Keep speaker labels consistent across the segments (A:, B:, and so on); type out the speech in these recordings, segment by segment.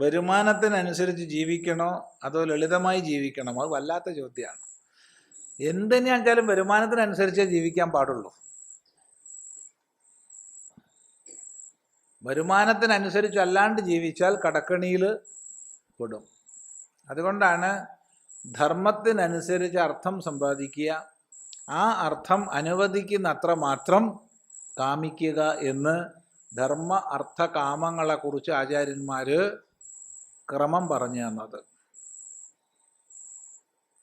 A: വരുമാനത്തിനനുസരിച്ച് ജീവിക്കണോ അതോ ലളിതമായി ജീവിക്കണമോ അത് വല്ലാത്ത ചോദ്യമാണ്. എന്തിനാച്ചാലും വരുമാനത്തിനനുസരിച്ചേ ജീവിക്കാൻ പാടുള്ളൂ. വരുമാനത്തിനനുസരിച്ച് അല്ലാണ്ട് ജീവിച്ചാൽ കടക്കണിയിൽ പെടും. അതുകൊണ്ടാണ് ധർമ്മത്തിനനുസരിച്ച് അർത്ഥം സമ്പാദിക്കുക ആ അർത്ഥം അനുവദിക്കുന്ന അത്ര മാത്രം കാമിക്കുക എന്ന് ധർമ്മ അർത്ഥ കാമങ്ങളെക്കുറിച്ച് ആചാര്യന്മാർ ക്രമം പറഞ്ഞു തന്നത്.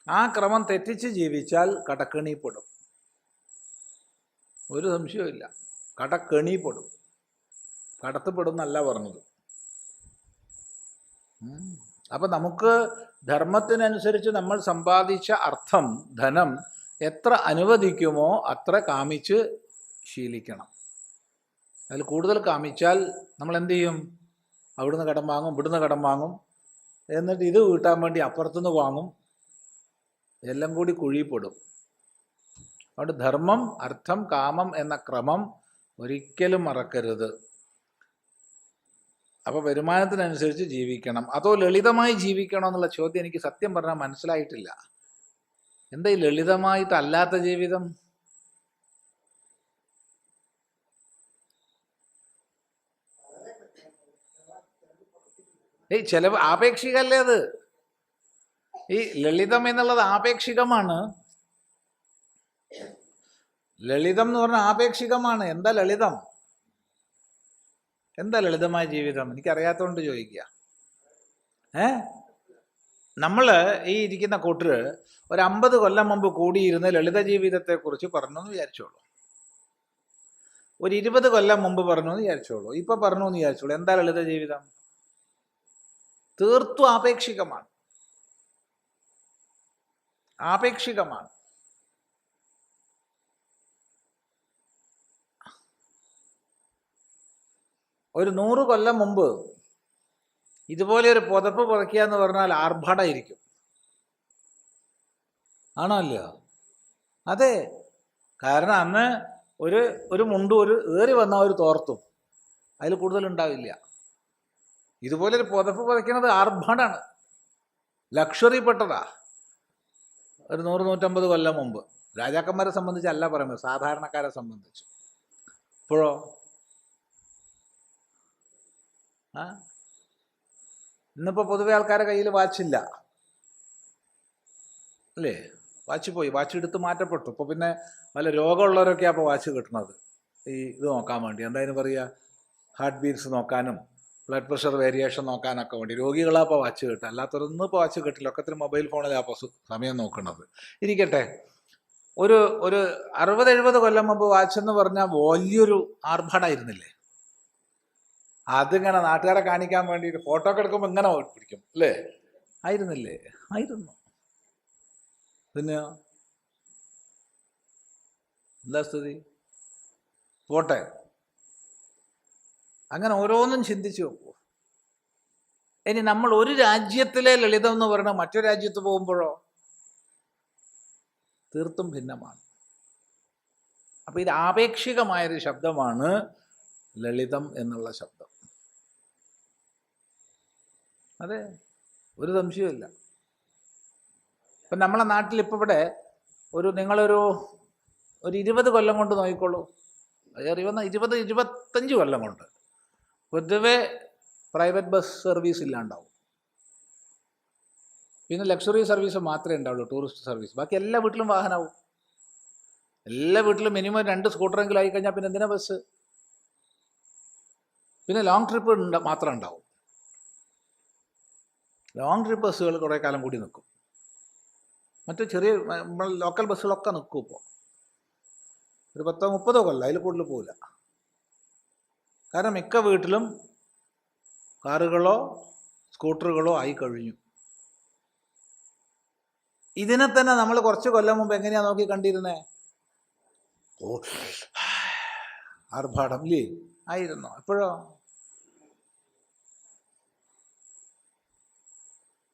A: ആ ക്രമം തെറ്റിച്ച് ജീവിച്ചാൽ കടക്കെണിപ്പെടും. ഒരു സംശയവുമില്ല കടക്കെണിപ്പെടും. കടത്തപ്പെടും എന്നല്ല പറഞ്ഞത് അപ്പം നമുക്ക് ധർമ്മത്തിനനുസരിച്ച് നമ്മൾ സമ്പാദിച്ച അർത്ഥം ധനം എത്ര അനുവദിക്കുമോ അത്ര കാമിച്ച് ശീലിക്കണം. അതിൽ കൂടുതൽ കാമിച്ചാൽ നമ്മൾ എന്ത് ചെയ്യും? അവിടുന്ന് കടം വാങ്ങും ഇവിടുന്ന് കടം വാങ്ങും. എന്നിട്ട് ഇത് വീട്ടാൻ വേണ്ടി അപ്പുറത്തുനിന്ന് വാങ്ങും. എല്ലാം കൂടി കുഴിപ്പെടും അതുകൊണ്ട് ധർമ്മം അർത്ഥം കാമം എന്ന ക്രമം ഒരിക്കലും മറക്കരുത്. അപ്പോൾ വരുമാനത്തിനനുസരിച്ച് ജീവിക്കണം. അതോ ലളിതമായി ജീവിക്കണം എന്നുള്ള ചോദ്യം എനിക്ക് സത്യം പറഞ്ഞാൽ മനസ്സിലായിട്ടില്ല. എന്താ ഈ ലളിതമായിട്ടല്ലാത്ത ജീവിതം? ഏയ് ചെലവ് ആപേക്ഷികല്ലേ അത്? ഈ ലളിതം എന്നുള്ളത് ആപേക്ഷികമാണ്. ലളിതം എന്ന് പറഞ്ഞാൽ ആപേക്ഷികമാണ്. എന്താ ലളിതം? എന്താ ലളിതമായ ജീവിതം? എനിക്കറിയാത്തതുകൊണ്ട് ചോദിക്കുക. ഏ? നമ്മൾ ഈ ഇരിക്കുന്ന കൂട്ടർ ഒരു അമ്പത് കൊല്ലം മുമ്പ് കൂടിയിരുന്ന് ലളിത ജീവിതത്തെക്കുറിച്ച് പറഞ്ഞു എന്ന് വിചാരിച്ചോളൂ. ഒരു ഇരുപത് കൊല്ലം മുമ്പ് പറഞ്ഞു എന്ന് വിചാരിച്ചോളൂ. ഇപ്പൊ പറഞ്ഞു എന്ന് വിചാരിച്ചോളൂ. എന്താ ലളിത ജീവിതം? തീർത്തും ആപേക്ഷികമാണ്. ആപേക്ഷികമാണ്. ഒരു നൂറ് കൊല്ലം മുമ്പ് ഇതുപോലെ ഒരു പുതപ്പ് പുതയ്ക്കുക എന്ന് പറഞ്ഞാൽ ആർഭാടായിരിക്കും ആണോ അല്ലയോ? അതെ. കാരണം അന്ന് ഒരു ഒരു മുണ്ടും ഒരു ഏറി വന്ന ഒരു തോർത്തും. അതിൽ കൂടുതൽ ഉണ്ടാവില്ല ഇതുപോലെ ഒരു പുതപ്പ് പുതയ്ക്കുന്നത് ആർഭാടാണ്. ലക്ഷറി പെട്ടതാ ഒരു നൂറ് നൂറ്റമ്പത് കൊല്ലം മുമ്പ്. രാജാക്കന്മാരെ അല്ല പറയുന്നത് സാധാരണക്കാരെ സംബന്ധിച്ച്. ഇപ്പോഴോ? ആ? ഇന്നിപ്പോ പൊതുവെ ആൾക്കാരുടെ കയ്യിൽ വാച്ചില്ല. അല്ലേ? വാച്ച് പോയി. വാച്ച് എടുത്ത് മാറ്റപ്പെട്ടു. ഇപ്പൊ പിന്നെ വല്ല രോഗമുള്ളവരൊക്കെയാ അപ്പോൾ വാച്ച് കിട്ടുന്നത് ഈ ഇത് നോക്കാൻ വേണ്ടി. എന്തായാലും പറയുക ഹാർട്ട് ബീറ്റ്സ് നോക്കാനും. ബ്ലഡ് പ്രഷർ വേരിയേഷൻ നോക്കാനൊക്കെ വേണ്ടി. രോഗികളാപ്പോൾ വാച്ച് കിട്ടുക. അല്ലാത്തവരൊന്നും ഇപ്പോൾ വാച്ച് കിട്ടില്ല. ഒക്കത്തിന് മൊബൈൽ ഫോണിലാണ് ഇപ്പോൾ സമയം നോക്കുന്നത്. ഇരിക്കട്ടെ. ഒരു ഒരു അറുപത് എഴുപത് കൊല്ലം മുമ്പ് വാച്ച് എന്ന് പറഞ്ഞാൽ വലിയൊരു ആർഭാടായിരുന്നില്ലേ? അതിങ്ങനെ നാട്ടുകാരെ കാണിക്കാൻ വേണ്ടിയിട്ട് ഫോട്ടോ ഒക്കെ എടുക്കുമ്പോൾ ഇങ്ങനെ പിടിക്കും അല്ലേ? ആയിരുന്നില്ലേ? ആയിരുന്നു. പിന്നെ? എന്താ സ്ഥിതി? പോട്ടെ. അങ്ങനെ ഓരോന്നും ചിന്തിച്ചു നോക്കൂ ഇനി നമ്മൾ ഒരു രാജ്യത്തിലെ ലളിതം എന്ന് പറയുന്നത് മറ്റൊരു രാജ്യത്ത് പോകുമ്പോഴോ? തീർത്തും ഭിന്നമാണ്. അപ്പൊ ഇത് ആപേക്ഷികമായൊരു ശബ്ദമാണ് ലളിതം എന്നുള്ള ശബ്ദം. അതെ ഒരു സംശയമില്ല ഇപ്പം നമ്മളെ നാട്ടിൽ ഇപ്പോൾ ഇവിടെ ഒരു നിങ്ങളൊരു ഒരു ഇരുപത് കൊല്ലം കൊണ്ട് നോക്കിക്കോളൂ. അറിയുന്ന ഇരുപത് ഇരുപത്തഞ്ച് കൊല്ലം കൊണ്ട്. പൊതുവെ പ്രൈവറ്റ് ബസ് സർവീസ് ഇല്ലാണ്ടാവും. പിന്നെ ലക്ഷറി സർവീസ് മാത്രമേ ഉണ്ടാവുള്ളൂ ടൂറിസ്റ്റ് സർവീസ്. ബാക്കി എല്ലാ വീട്ടിലും വാഹനമാവും എല്ലാ വീട്ടിലും മിനിമം രണ്ട് സ്കൂട്ടറെങ്കിലും ആയി കഴിഞ്ഞാൽ പിന്നെ എന്തിനാ ബസ്? പിന്നെ ലോങ് ട്രിപ്പ് മാത്രം ഉണ്ടാവും. ലോങ് ട്രിപ്പ് ബസ്സുകൾ കുറേ കാലം കൂടി നിൽക്കും മറ്റു ചെറിയ നമ്മൾ ലോക്കൽ ബസ്സുകളൊക്കെ നിൽക്കും ഇപ്പോൾ ഒരു പത്തോ മുപ്പതോ കൊല്ലം അതിൽ കൂടുതൽ പോവില്ല. കാരണം മിക്ക വീട്ടിലും കാറുകളോ സ്കൂട്ടറുകളോ ആയി കഴിഞ്ഞു. ഇതിനെ തന്നെ നമ്മൾ കുറച്ച് കൊല്ലം മുമ്പ് എങ്ങനെയാ നോക്കി കണ്ടിരുന്നേ? ഓ ആർഭാടം ഇല്ലേ? ആയിരുന്നു? എപ്പോഴോ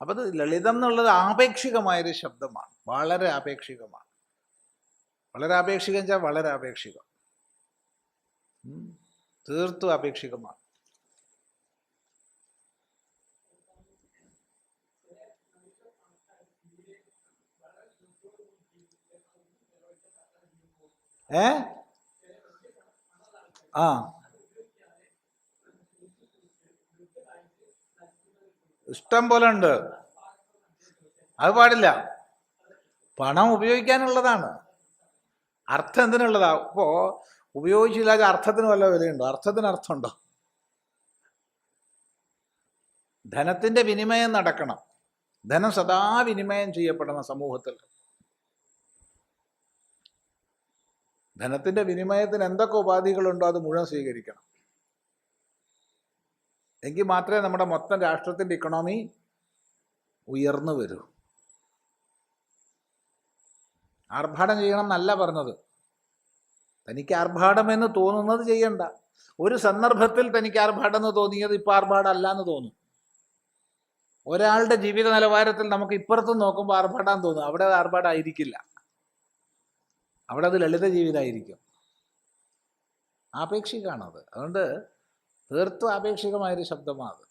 A: അപ്പത് ലളിതം എന്നുള്ളത് ആപേക്ഷികമായൊരു ശബ്ദമാണ്. വളരെ ആപേക്ഷികമാണ്. വളരെ ആപേക്ഷികം വെച്ചാൽ വളരെ ആപേക്ഷികം. തീർത്തും അപേക്ഷികമാണ്. ഏ? ആ. ഇഷ്ടം പോലെ ഉണ്ട്. അത് പാടില്ല. പണം ഉപയോഗിക്കാനുള്ളതാണ്. അർത്ഥം എന്തിനുള്ളതാ? അപ്പോ ഉപയോഗിച്ചില്ലാതെ അർത്ഥത്തിന് വല്ല വിലയുണ്ടോ? അർത്ഥത്തിന് അർത്ഥമുണ്ടോ? ധനത്തിന്റെ വിനിമയം നടക്കണം. ധനം സദാ വിനിമയം ചെയ്യപ്പെടണം സമൂഹത്തിൽ. ധനത്തിന്റെ വിനിമയത്തിന് എന്തൊക്കെ ഉപാധികളുണ്ടോ അത് മുഴുവൻ സ്വീകരിക്കണം. എങ്കിൽ മാത്രമേ നമ്മുടെ മൊത്തം രാഷ്ട്രത്തിന്റെ ഇക്കണോമി ഉയർന്നു വരൂ. ആർഭാടം ചെയ്യണം എന്നല്ല പറഞ്ഞത്. തനിക്ക് ആർഭാടമെന്ന് തോന്നുന്നത് ചെയ്യണ്ട. ഒരു സന്ദർഭത്തിൽ തനിക്ക് ആർഭാടം എന്ന് തോന്നിയത് ഇപ്പം ആർഭാടമല്ല എന്ന് തോന്നും. ഒരാളുടെ ജീവിത നിലവാരത്തിൽ നമുക്ക് ഇപ്പുറത്ത് നോക്കുമ്പോൾ ആർഭാടാൻ തോന്നും. അവിടെ അത് ആർഭാടായിരിക്കില്ല. അവിടെ അത് ലളിത ജീവിതമായിരിക്കും. അത്. അതുകൊണ്ട് തീർത്തും ആപേക്ഷികമായൊരു ശബ്ദമാണ് അത്.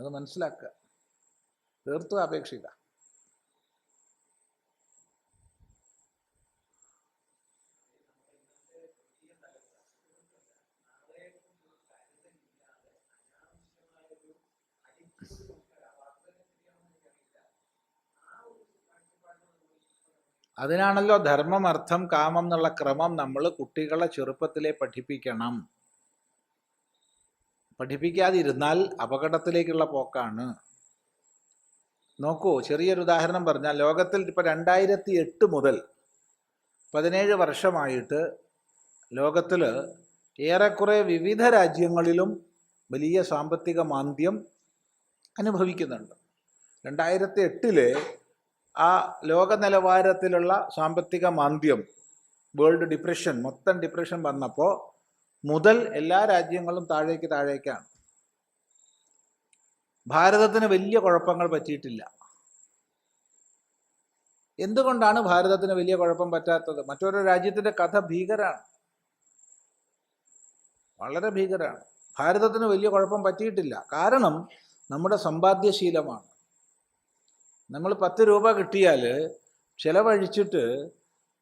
A: അത് മനസ്സിലാക്കുക. തീർത്തും ആപേക്ഷിക. അതിനാണല്ലോ ധർമ്മം അർത്ഥം കാമം എന്നുള്ള ക്രമം നമ്മൾ കുട്ടികളെ ചെറുപ്പത്തിലെ പഠിപ്പിക്കണം. പഠിപ്പിക്കാതിരുന്നാൽ അപകടത്തിലേക്കുള്ള പോക്കാണ്. നോക്കൂ ചെറിയൊരു ഉദാഹരണം പറഞ്ഞാൽ ലോകത്തിൽ ഇപ്പോൾ രണ്ടായിരത്തി എട്ട് മുതൽ പതിനേഴ് വർഷമായിട്ട് ലോകത്തിൽ ഏറെക്കുറെ വിവിധ രാജ്യങ്ങളിലും വലിയ സാമ്പത്തിക മാന്ദ്യം അനുഭവിക്കുന്നുണ്ട്. രണ്ടായിരത്തി എട്ടിലെ ആ ലോക നിലവാരത്തിലുള്ള സാമ്പത്തിക മാന്ദ്യം വേൾഡ് ഡിപ്രഷൻ മൊത്തം ഡിപ്രഷൻ വന്നപ്പോൾ മുതൽ എല്ലാ രാജ്യങ്ങളും താഴേക്ക് താഴേക്കാണ്. ഭാരതത്തിന് വലിയ കുഴപ്പങ്ങൾ പറ്റിയിട്ടില്ല. എന്തുകൊണ്ടാണ് ഭാരതത്തിന് വലിയ കുഴപ്പം പറ്റാത്തത്? മറ്റൊരു രാജ്യത്തിന്റെ കഥ ഭീകരാണ്. വളരെ ഭീകരാണ്. ഭാരതത്തിന് വലിയ കുഴപ്പം പറ്റിയിട്ടില്ല. കാരണം നമ്മുടെ സമ്പാദ്യശീലമാണ്. നമ്മൾ പത്ത് രൂപ കിട്ടിയാൽ ചിലവഴിച്ചിട്ട്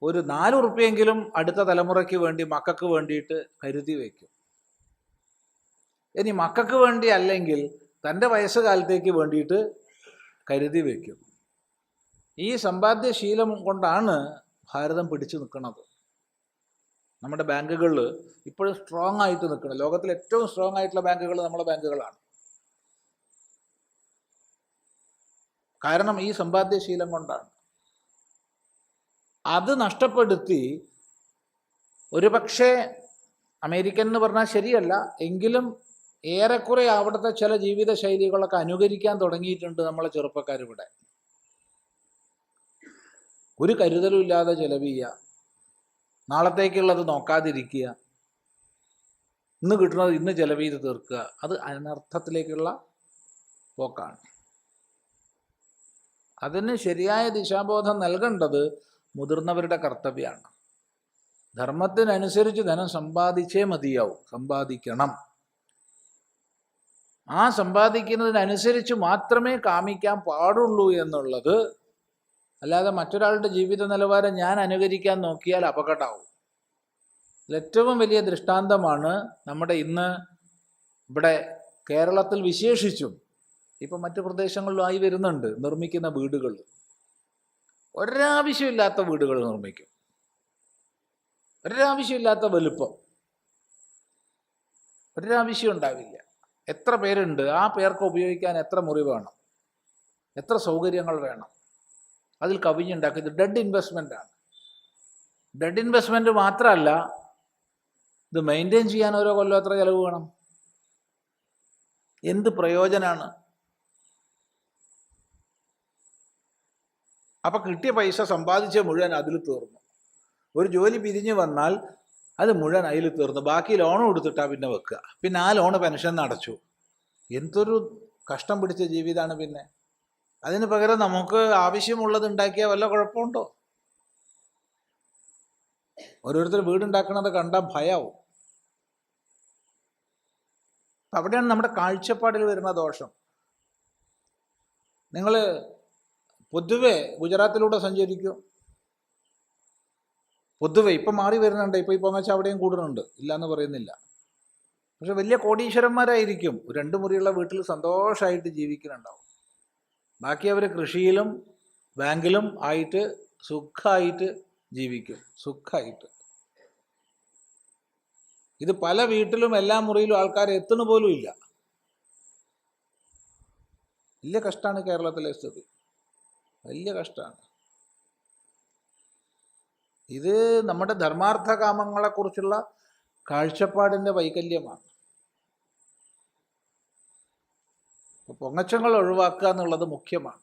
A: ഒരു നാല് ഉറുപ്പ്യെങ്കിലും അടുത്ത തലമുറയ്ക്ക് വേണ്ടി മക്കൾക്ക് വേണ്ടിയിട്ട് കരുതി വയ്ക്കും ഇനി മക്കൾക്ക് വേണ്ടി അല്ലെങ്കിൽ തന്റെ വയസ്സുകാലത്തേക്ക് വേണ്ടിയിട്ട് കരുതി വയ്ക്കും ഈ സമ്പാദ്യശീലം കൊണ്ടാണ് ഭാരതം പിടിച്ചു നിൽക്കുന്നത്. നമ്മുടെ ബാങ്കുകളിൽ ഇപ്പോഴും സ്ട്രോങ് ആയിട്ട് നിൽക്കുന്നത് ലോകത്തിലെ ഏറ്റവും സ്ട്രോങ് ആയിട്ടുള്ള ബാങ്കുകൾ നമ്മുടെ ബാങ്കുകളാണ്. കാരണം ഈ സമ്പാദ്യശീലം കൊണ്ടാണ്. അത് നഷ്ടപ്പെടുത്തി ഒരുപക്ഷെ അമേരിക്കൻ എന്ന് പറഞ്ഞാൽ ശരിയല്ല എങ്കിലും ഏറെക്കുറെ അവിടുത്തെ ചില ജീവിത ശൈലികളൊക്കെ അനുകരിക്കാൻ തുടങ്ങിയിട്ടുണ്ട് നമ്മളെ ചെറുപ്പക്കാരിവിടെ. ഒരു കരുതലും ഇല്ലാതെ ചെലവ് നാളത്തേക്കുള്ളത് നോക്കാതിരിക്കുക. ഇന്ന് കിട്ടുന്നത് ഇന്ന് ചെലവ് ചെയ്ത് തീർക്കുക. അത് അനർത്ഥത്തിലേക്കുള്ള പോക്കാണ്. അതിന് ശരിയായ ദിശാബോധം നൽകേണ്ടത് മുതിർന്നവരുടെ കർത്തവ്യമാണ്. ധർമ്മത്തിനനുസരിച്ച് ധനം സമ്പാദിച്ചേ മതിയാവും. സമ്പാദിക്കണം. ആ സമ്പാദിക്കുന്നതിനനുസരിച്ച് മാത്രമേ കാമിക്കാൻ പാടുള്ളൂ എന്നുള്ളത് അല്ലാതെ മറ്റൊരാളുടെ ജീവിത നിലവാരം ഞാൻ അനുകരിക്കാൻ നോക്കിയാൽ അപകടമാവും. ഏറ്റവും വലിയ ദൃഷ്ടാന്തമാണ് നമ്മുടെ ഇന്ന് ഇവിടെ കേരളത്തിൽ വിശേഷിച്ചും ഇപ്പം മറ്റു പ്രദേശങ്ങളിലായി വരുന്നുണ്ട് നിർമ്മിക്കുന്ന വീടുകൾ. ഒരാവശ്യമില്ലാത്ത വീടുകൾ നിർമ്മിക്കും. ഒരാവശ്യമില്ലാത്ത വലുപ്പം. ഒരാവശ്യം ഉണ്ടാവില്ല. എത്ര പേരുണ്ട് ആ പേർക്ക് ഉപയോഗിക്കാൻ എത്ര മുറി വേണം? എത്ര സൗകര്യങ്ങൾ വേണം? അതിൽ കവിഞ്ഞുണ്ടാക്കിയത് ഡെഡ് ഇൻവെസ്റ്റ്മെന്റ് ആണ്. ഡെഡ് ഇൻവെസ്റ്റ്മെന്റ് മാത്രമല്ല ഇത് മെയിന്റെയിൻ ചെയ്യാൻ ഓരോ കൊല്ലം എത്ര ചിലവ് വേണം? എന്ത് പ്രയോജനമാണ് അപ്പം കിട്ടിയ പൈസ സമ്പാദിച്ച മുഴുവൻ അതിൽ തീർന്നു. ഒരു ജോലി പിരിഞ്ഞു വന്നാൽ അത് മുഴുവൻ അതിൽ തീർന്നു. ബാക്കി ലോണും കൊടുത്തിട്ടാ പിന്നെ വെക്കുക. പിന്നെ ആ ലോണ് പെൻഷൻ അടച്ചു. എന്തൊരു കഷ്ടം പിടിച്ച ജീവിതമാണ് പിന്നെ. അതിന് പകരം നമുക്ക് ആവശ്യമുള്ളത് ഉണ്ടാക്കിയാൽ വല്ല കുഴപ്പമുണ്ടോ? ഓരോരുത്തർ വീടുണ്ടാക്കണത് കണ്ടാൽ ഭയാവും. അവിടെയാണ് നമ്മുടെ കാഴ്ചപ്പാടിൽ വരുന്ന ദോഷം. നിങ്ങൾ പൊതുവെ ഗുജറാത്തിലൂടെ സഞ്ചരിക്കും. പൊതുവെ ഇപ്പം മാറി വരുന്നുണ്ട്. ഇപ്പം ഈ പൊങ്ങച്ച അവിടെയും കൂടുന്നുണ്ട്. ഇല്ല എന്ന് പറയുന്നില്ല. പക്ഷെ വലിയ കോടീശ്വരന്മാരായിരിക്കും. രണ്ട് മുറിയുള്ള വീട്ടിൽ സന്തോഷമായിട്ട് ജീവിക്കുന്നുണ്ടാവും. ബാക്കി അവർ കൃഷിയിലും ബാങ്കിലും ആയിട്ട് സുഖമായിട്ട് ജീവിക്കും. സുഖമായിട്ട് ഇത് പല വീട്ടിലും എല്ലാ മുറിയിലും ആൾക്കാർ എത്തുന്ന പോലും ഇല്ല. വലിയ കഷ്ടമാണ് കേരളത്തിലെ സ്ഥിതി. വലിയ കഷ്ടമാണ് ഇത് നമ്മുടെ ധർമാർത്ഥ കാമങ്ങളെക്കുറിച്ചുള്ള കാഴ്ചപ്പാടിന്റെ വൈകല്യമാണ്. പൊങ്ങച്ചങ്ങൾ ഒഴിവാക്കുക എന്നുള്ളത് മുഖ്യമാണ്.